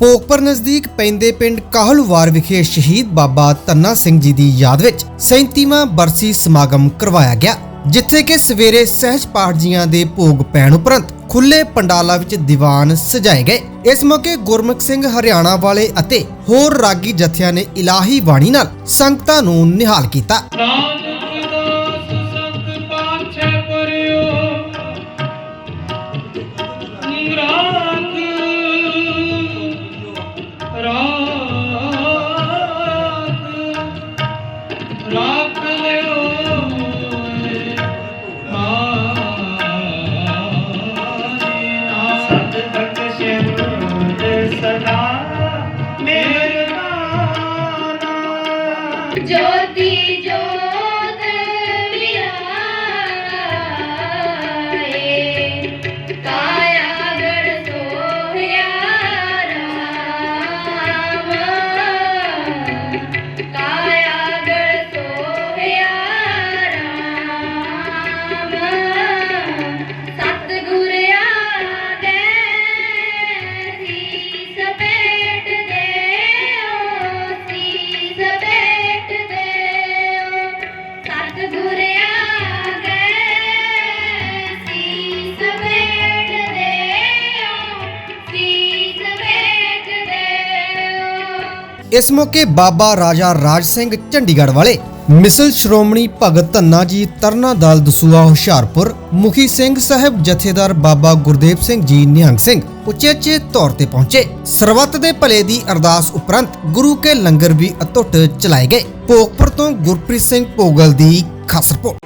ਪੋਕਪਰ ਨਜ਼ਦੀਕ ਪੈਂਦੇ ਪਿੰਡ ਕਾਹਲਵਾਰ ਵਿਖੇ ਸ਼ਹੀਦ ਬਾਬਾ ਤੰਨਾ ਸਿੰਘ ਜੀ ਦੀ ਯਾਦ ਵਿੱਚ 37ਵਾਂ ਬਰਸੀ ਸਮਾਗਮ ਕਰਵਾਇਆ ਗਿਆ, ਜਿੱਥੇ ਕਿ ਸਵੇਰੇ ਸਹਿਜ ਪਾਠ ਜੀਆਂ ਦੇ ਭੋਗ ਪੈਣ ਉਪਰੰਤ ਖੁੱਲੇ ਪੰਡਾਲਾਂ ਵਿੱਚ ਦੀਵਾਨ ਸਜਾਏ ਗਏ। ਇਸ ਮੌਕੇ ਗੁਰਮੁਖ ਸਿੰਘ ਹਰਿਆਣਾ ਵਾਲੇ ਅਤੇ ਹੋਰ ਰਾਗੀ ਜਥਿਆਂ ਨੇ ਇਲਾਹੀ ਬਾਣੀ ਨਾਲ ਸੰਗਤਾਂ ਨੂੰ ਨਿਹਾਲ ਕੀਤਾ। ज्योति ज्योति। ਇਸ ਮੌਕੇ ਬਾਬਾ ਰਾਜਾ ਰਾਜ ਸਿੰਘ ਚੰਡੀਗੜ੍ਹ ਵਾਲੇ ਮਿਸਲ ਸ਼੍ਰੋਮਣੀ ਭਗਤ ਧੰਨਾ ਜੀ ਤਰਨਾ ਦਲ ਦਸੂਆ ਹੁਸ਼ਿਆਰਪੁਰ, ਮੁਖੀ ਸਿੰਘ ਸਾਹਿਬ ਜਥੇਦਾਰ ਬਾਬਾ ਗੁਰਦੇਵ ਸਿੰਘ ਜੀ ਨਿਹੰਗ ਸਿੰਘ ਉਚੇਚੇ ਤੌਰ ਤੇ ਪਹੁੰਚੇ। ਸਰਬੱਤ ਦੇ ਭਲੇ ਦੀ ਅਰਦਾਸ ਉਪਰੰਤ ਗੁਰੂ ਕੇ ਲੰਗਰ ਵੀ ਅਤੁੱਟ ਚਲਾਏ ਗਏ। ਭੋਗਪੁਰ ਤੋਂ ਗੁਰਪ੍ਰੀਤ ਸਿੰਘ ਭੋਗਲ ਦੀ ਖਾਸ ਰਿਪੋਰਟ।